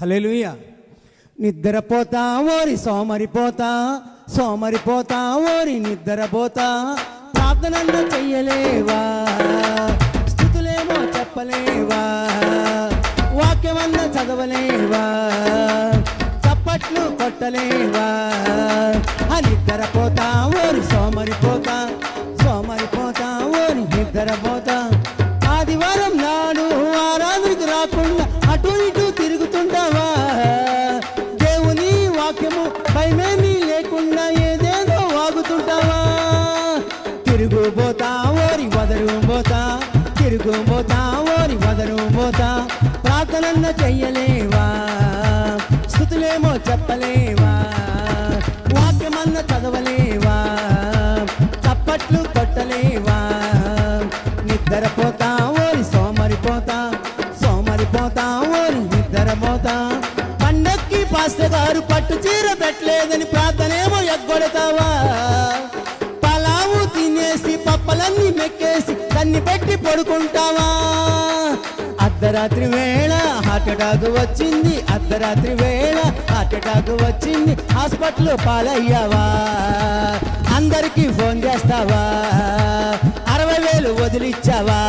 Hallelujah నిద్రపోతా ఓరి సోమరిపోతా సోమరిపోతా ఓరి నిద్రపోతా. ప్రార్థనన్న చెయ్యలేవా? స్థుతులేమో చెప్పలేవా? వాక్యమన్న చదవలేవా? చప్పట్లు కొట్టలేవా? ఆ నిద్రపోతా ఓరి సోమరిపోతా సోమరిపోతా ఓరి నిద్రపోతా. పోతా తిరుగు తిరుగుబోతా ఓరి వదరుబోతా ప్రార్థనన్న చెయ్యలేవా? స్థుతులేమో చెప్పలేవా? వాక్యమన్న చదవలేవా? చప్పట్లు కొట్టలేవా? నిద్రపోతా ఓరి సోమరిపోతా సోమరిపోతా ఓరి నిద్రపోతా. పండక్కి పాస్త గారు పట్టు చీర పెట్టలేదని ప్రార్థనేమో ఎగ్గొడతావా? పలావు తినేసి పప్పలన్నీ మెక్కేసి కన్ని పెట్టి పడుకుంటావా? అర్ధరాత్రి వేళ హార్ట్ అటాక్ వచ్చింది. అర్ధరాత్రి వేళ హార్ట్ అటాక్ వచ్చింది. హాస్పిటల్ పాలయ్యావా? అందరికీ ఫోన్ చేస్తావా? అరవై వేలు వదిలిచ్చావా?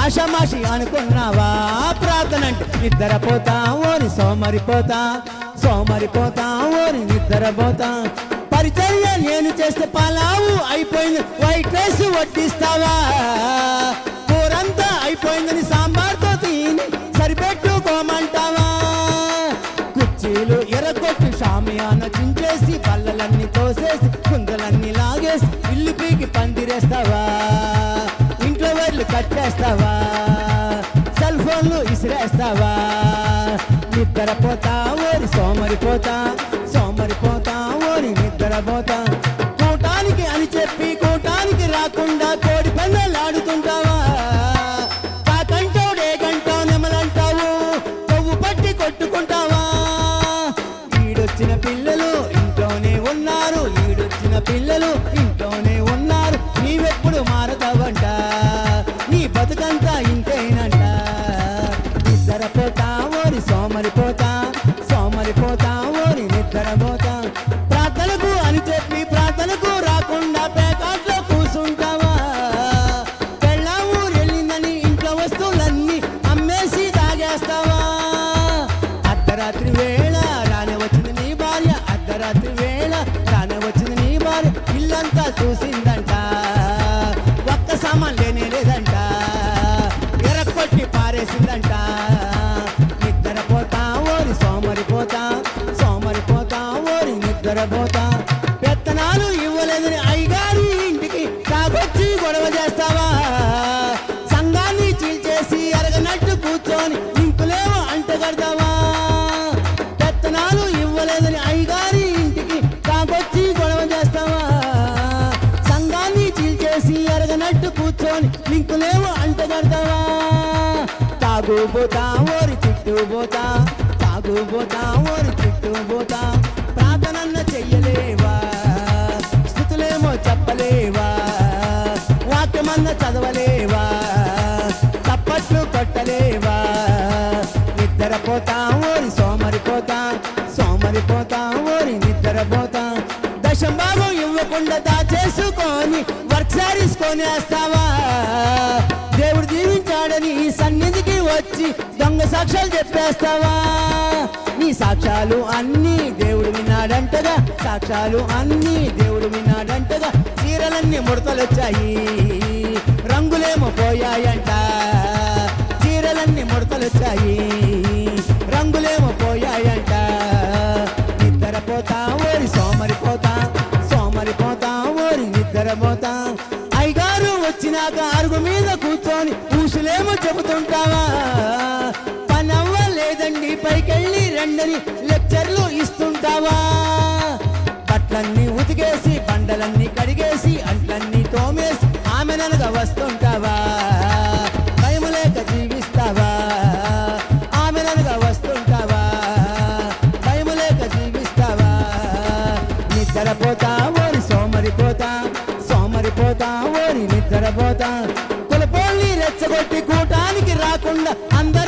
ఆషామాషి అనుకున్నావా? ప్రార్థన అంటే నిద్రపోతా ఓని సోమరిపోతా. సోమరిపోతా ఓని నిద్రపోతా. పరిచర్య నేను చేస్తే పలావు అయిపోయింది. White rice వడ్డిస్తావా? కూరంతా అయిపోయిందని సాంబార్తో తిని సరిపెట్టుకోమంటావా? కుర్చీలు ఎర్రకొట్టి షామియాన చించేసి పళ్ళలన్నీ తోసేసి కుందలన్నీ లాగేసి ఇల్లు పీకి పందిరేస్తావా? ఇంట్లో వైర్లు కట్టేస్తావా సెల్ ఫోన్లు ఇసిరేస్తావా? నిద్రపోతా ఓరి సోమరిపోతా సోమరిపోతా. పడబోతా కూటానికి అని చెప్పి కూటానికి రాకుండా కోడి పందాలు రాత్రి వేళ రానే వచ్చింది నీ భార్య ఇల్లంతా చూసిందంట. ఒక్క సామాన్ లేనే లేదంట. ఎరక్కొట్టి పారేసిందంట. నిద్రపోతా ఓరి సోమరిపోతా సోమరిపోతా ఓరి నిద్రపోతా పెత్తనాలు ఇవ్వలేదని అయ్యగారి ఇంటికి తాగొచ్చి గొడవ చేస్తావా? చీల్చేసి అరగనట్టు కూర్చొని లింకులేమో అంటగడతావా? తాగుబోతా ఓరి చుట్టుబోతా తాగుబోతా ఓరి చుట్టుబోతా ప్రార్థనన్న చెయ్యలేవా? స్థుతులేమో చెప్పలేవా? వాక్యమన్న చదవలేవా? తప్పట్లు కొట్టలేవా? నిద్రపోతా ఓరి సోమరిపోతా. సోమరిపోతా ఓరి నిద్రపోతా. దశం భాగం ఇవ్వకుండా దాచేసుకొని సారీస్ కొనేస్తావా దేవుడు దీవించాడని ఈ సన్నిధికి వచ్చి దొంగ సాక్ష్యాలు చెప్పేస్తావా? నీ సాక్ష్యాలు అన్నీ దేవుడు విన్నాడంటగా సాక్ష్యాలు అన్నీ దేవుడు విన్నాడంటగా చీరలన్నీ ముడతలొచ్చాయి రంగులేమో పోయాయంట. చీరలన్నీ ముడతలొచ్చాయి రంగులేమో పోయాయంట. నిద్రపోతా ఓరి సోమరిపోతా సోమరిపోతా ఓరి నిద్రపోతా. వచ్చినాక అరుగు మీద కూర్చొని ఊసులేమో చెబుతుంటావా? పనవ్వ లేదండి పైకెళ్ళి రండని లెక్చర్లు ఇస్తుంటావా? బట్టలన్నీ ఉతికేసి బండలన్నీ కడిగేసి అంట్లన్నీ తోమేసి ఆమెననగా వస్తుంటావా? భయము లేక జీవిస్తావా? ఆమెననగా వస్తుంటావా? భయము లేక జీవిస్తావా? నిద్రపోతావా పోతా. నిద్రపోతా కులపోల్ని రెచ్చగొట్టి కూటానికి రాకుండా అందరినీ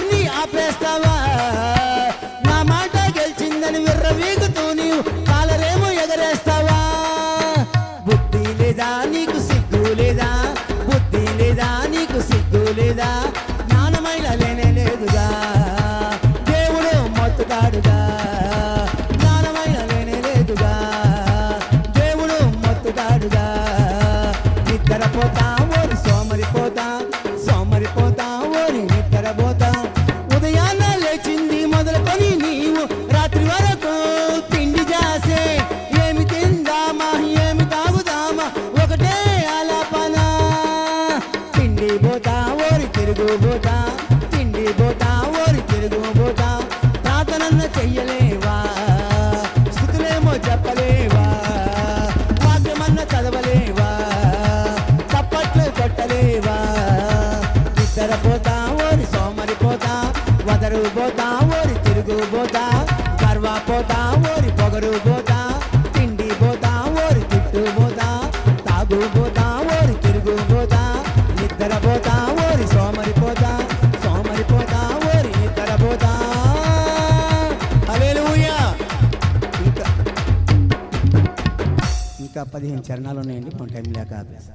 Yeah. పదిహేను చరణాలు ఉన్నాయండి కొంత టైం లేక ఆపేసా